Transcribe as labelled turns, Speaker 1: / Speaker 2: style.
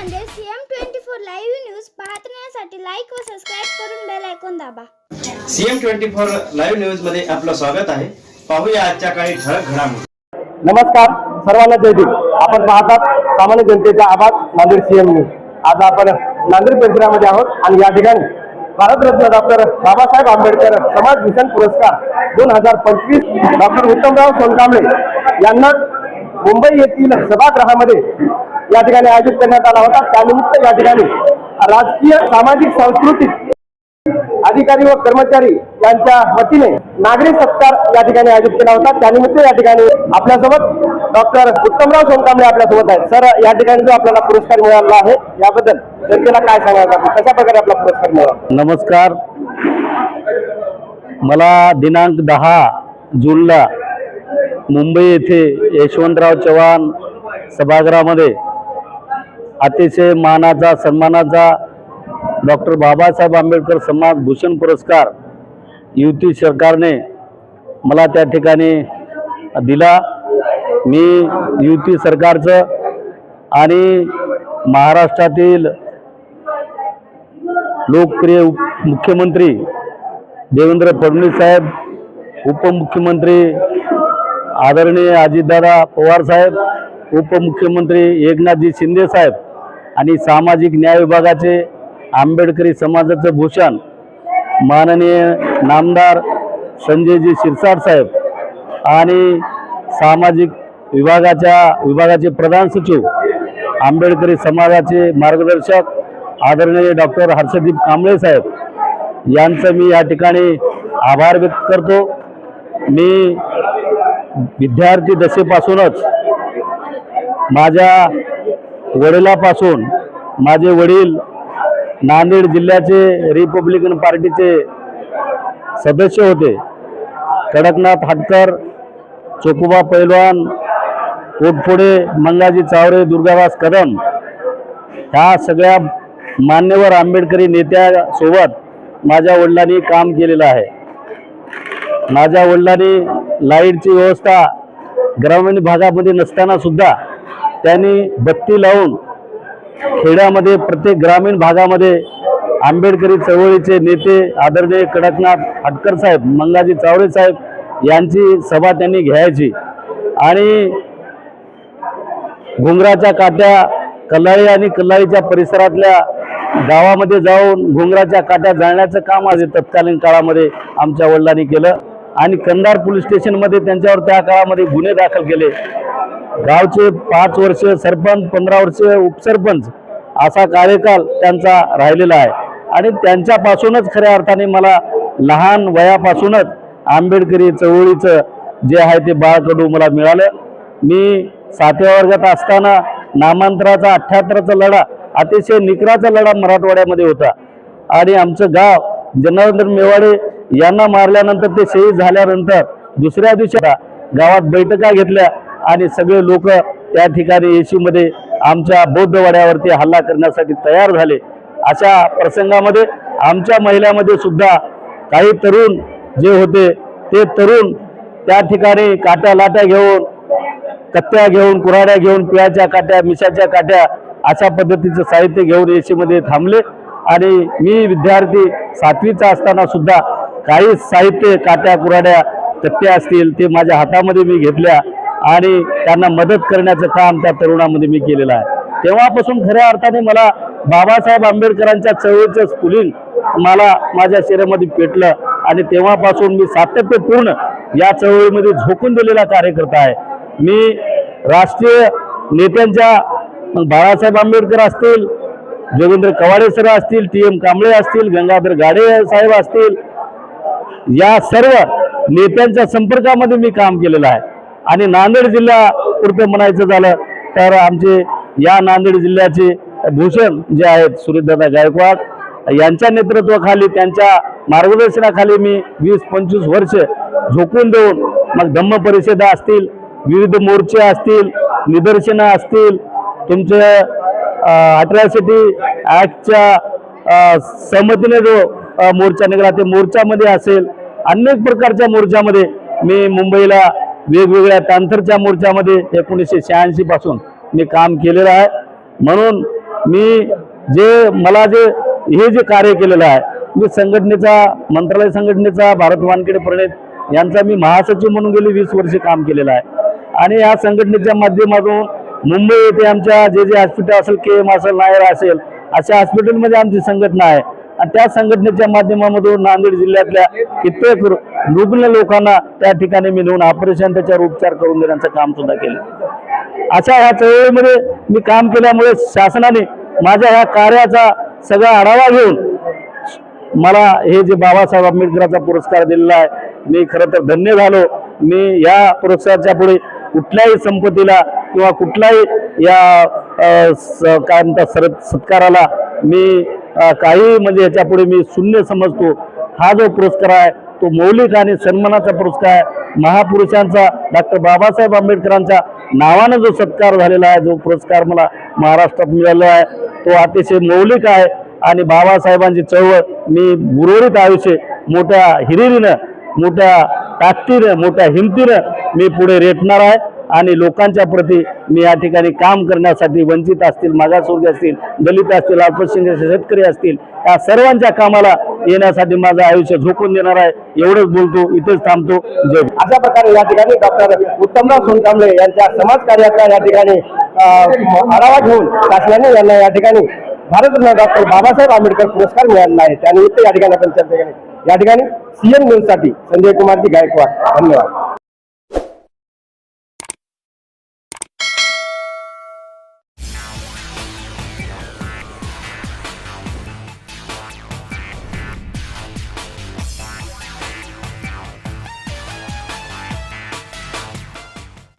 Speaker 1: CM twenty four live news पाहण्यासाठी like व subscribe करून बेल ऐकून दाबा.
Speaker 2: सीएम ट्वेंटी फोर लाईव्ह न्यूजमध्ये आपलं स्वागत आहे. पाहूया आजच्या काही ठळक घडामोडी.
Speaker 3: नमस्कार सर्वांना जय भीम आपण पाहतात सामान्य जनतेचा आवाज नांदेड सीएम न्यूज. आज आपण नांदेड परिसरामध्ये आहोत आणि या ठिकाणी भारतरत्न डॉक्टर बाबासाहेब आंबेडकर समाज मिशन पुरस्कार दोन हजार पंचवीस डॉक्टर उत्तमराव सोनकांबळे यांना मुंबई येथील सभागृहामध्ये या ठिकाणी आयोजित करण्यात आला होता. त्यानिमित्त या ठिकाणी राजकीय सामाजिक सांस्कृतिक अधिकारी व कर्मचारी यांच्या वतीने नागरी सत्कार या ठिकाणी आयोजित केला होता. त्यानिमित्त या ठिकाणी आपल्यासोबत डॉक्टर उत्तमराव सोनकांबळे आपल्यासोबत आहेत. सर या ठिकाणी जो आपल्याला पुरस्कार मिळाला आहे याबद्दल जनतेला काय सांगायचं आपण कशा प्रकारे आपला पुरस्कार मिळाला?
Speaker 4: नमस्कार. मला दिनांक दहा जूनला मुंबई येथे यशवंतराव चव्हाण सभागृहामध्ये अतिशय मानाचा सन्मानाचा डॉक्टर बाबासाहेब आंबेडकर समाज भूषण पुरस्कार युती सरकारने मला त्या ठिकाणी दिला. मी युती सरकारचं आणि महाराष्ट्रातील लोकप्रिय उप- मुख्यमंत्री देवेंद्र फडणवीस साहेब उपमुख्यमंत्री आदरणीय अजितदादा पवार साहेब उपमुख्यमंत्री एकनाथजी शिंदे साहेब आणि सामाजिक न्याय विभागाचे आंबेडकरी समाजाचं भूषण माननीय नामदार संजयजी शिरसाट साहेब आणि सामाजिक विभागाच्या विभागाचे प्रधान सचिव आंबेडकरी समाजाचे मार्गदर्शक आदरणीय डॉक्टर हर्षदीप कांबळे साहेब यांचं मी या ठिकाणी आभार व्यक्त करतो. मी विद्यार्थी दशेपासूनच माझ्या वडिलापासून माझे वडील नांदेड जिल्ह्याचे रिपब्लिकन पार्टीचे सदस्य होते. कडकनाथ हटकर चोकुबा पैलवान कोटफोडे मंगाजी चावरे दुर्गादास कदम ह्या सगळ्या मान्यवर आंबेडकरी नेत्यासोबत माझ्या वडिलांनी काम केलेलं आहे. माझ्या वडिलांनी लाईटची व्यवस्था ग्रामीण भागामध्ये नसताना सुद्धा त्यांनी बत्ती लावून खेड्यामध्ये प्रत्येक ग्रामीण भागामध्ये आंबेडकरी चळवळीचे नेते आदरणीय कडकनाथ हटकर साहेब मंगाजी चावळे साहेब यांची सभा त्यांनी घ्यायची. आणि घुंगराच्या काट्या कल्लाळी आणि कल्लाळीच्या परिसरातल्या गावामध्ये जाऊन घुंगराच्या काट्या जाळण्याचं काम आज तत्कालीन काळामध्ये आमच्या वडिलांनी केलं. आणि कंधार पोलीस स्टेशनमध्ये त्यांच्यावर त्या काळामध्ये गुन्हे दाखल केले. गावचे पाच वर्ष सरपंच पंधरा वर्ष उपसरपंच असा कार्यकाल त्यांचा राहिलेला आहे. आणि त्यांच्यापासूनच खऱ्या अर्थाने मला लहान वयापासूनच आंबेडकरी चळवळीचं जे आहे ते बाळकडू मला मिळालं. मी सातव्या वर्गात असताना नामांतराचा अठ्ठ्याहत्तरचा लढा अतिशय निकराचा लढा मराठवाड्यामध्ये होता. आणि आमचं गाव जनार्दन मेवाडे यांना मारल्यानंतर ते शहीद झाल्यानंतर दुसऱ्या दिवशी गावात बैठका घेतल्या. आणि सगळे लोक त्या ठिकाणी येशूमध्ये आमच्या बौद्धवाड्यावरती हल्ला करण्यासाठी तयार झाले. अशा प्रसंगामध्ये आमच्या महिलामध्ये सुद्धा काही तरुण जे होते ते तरुण त्या ठिकाणी काट्या लाट्या घेऊन कत्त्या घेऊन कुऱ्हाड्या घेऊन पिळाच्या काट्या मिशाच्या काट्या अशा पद्धतीचं साहित्य घेऊन एसीमध्ये थांबले. आणि मी विद्यार्थी सातवीचा असताना सुद्धा काही साहित्य काट्या कुऱ्हाड्या कत्त्या असतील ते माझ्या हातामध्ये मी घेतल्या. आणि त्यांना मदत करण्याचं काम त्या तरुणामध्ये मी केलेलं आहे. तेव्हापासून खऱ्या अर्थाने मला बाबासाहेब आंबेडकरांच्या चळवळीचं स्फुलिंग मला माझ्या शरीरामध्ये पेटलं आणि तेव्हापासून मी सातत्यपूर्ण या चळवळीमध्ये झोकून दिलेला कार्यकर्ता आहे. मी राष्ट्रीय नेत्यांच्या बाळासाहेब आंबेडकर असतील जोगेंद्र कवाडे सर असतील टी एम कांबळे असतील गंगाधर गाडे साहेब असतील या सर्व नेत्यांच्या संपर्कामध्ये मी काम केलेलं आहे. आणि नांदेड जिल्हा पुरतं म्हणायचं झालं तर आमचे या नांदेड जिल्ह्याचे भूषण जे आहेत सुरेशदादा गायकवाड यांच्या नेतृत्वाखाली त्यांच्या मार्गदर्शनाखाली मी वीस पंचवीस वर्ष झोकून देऊन मग धम्म परिषदा असतील विविध मोर्चे असतील निदर्शनं असतील तुमचे अट्रॅसिटी ॲक्टच्या सहमतीने जो मोर्चा निघाला ते मोर्चामध्ये असेल अनेक प्रकारच्या मोर्चामध्ये मी मुंबईला वेगवेगळ्या तांथरच्या मोर्चामध्ये एकोणीसशे शहाऐंशी पासून मी काम केलेलं आहे. म्हणून मी जे मला जे हे जे कार्य केलेलं आहे मी संघटनेचा मंत्रालय संघटनेचा भारत वानखेडे प्रणित यांचा मी महासचिव म्हणून गेली वीस वर्षे काम केलेलं आहे. आणि या संघटनेच्या माध्यमातून मुंबई येथे आमच्या जे जे हॉस्पिटल असेल के एम असेल नायर असेल अशा हॉस्पिटलमध्ये आमची संघटना आहे. त्या संघटनेच्या माध्यमामधून नांदेड जिल्ह्यातल्या कित्येक रुग्ण लोकांना त्या ठिकाणी मी नेऊन ऑपरेशन त्याच्यावर उपचार करून देण्याचं काम सुद्धा केलं. अशा ह्या चळवळीमध्ये मी काम केल्यामुळे शासनाने माझ्या ह्या कार्याचा सगळा आढावा घेऊन मला हे जे बाबासाहेब आंबेडकरांचा पुरस्कार दिलेला आहे मी खरं तर धन्य झालो. मी या पुरस्काराच्या पुढे कुठल्याही संपत्तीला किंवा कुठल्याही या स- काय म्हणतात सर सत्काराला मी काही म्हणजे याच्यापुढे मी शून्य समजतो. हा जो पुरस्कार आहे तो मौलिक आणि सन्मानाचा पुरस्कार आहे. महापुरुषांचा डॉक्टर बाबासाहेब आंबेडकरांच्या नावानं जो सत्कार झालेला आहे जो पुरस्कार मला महाराष्ट्रात मिळाला आहे तो अतिशय मौलिक आहे. आणि बाबासाहेबांची चळवळ मी उर्वरित आयुष्य मोठ्या हिरिरीनं मोठ्या ताकदीनं मोठ्या हिमतीनं मी पुढे रेटणार आहे. आणि लोकांच्या प्रती मी या ठिकाणी काम करण्यासाठी वंचित असतील मागासवर्ग असतील दलित असतील अल्पसंख्याक शेतकरी असतील या सर्वांच्या कामाला येण्यासाठी माझं आयुष्य झोकून देणार आहे. एवढंच बोलतो इथेच थांबतो. जय
Speaker 3: अशा प्रकारे या ठिकाणी डॉक्टर उत्तमराव सोनकांबळे यांच्या समाज कार्याचा या ठिकाणी आढावा घेऊन शासनाने यांना या ठिकाणी भारतरत्न डॉक्टर बाबासाहेब आंबेडकर पुरस्कार मिळाला आहे. त्यानिमित्त या ठिकाणी आपण चर्चा केली. या ठिकाणी सीएम न्यूजसाठी संजय कुमारजी गायकवाड. धन्यवाद.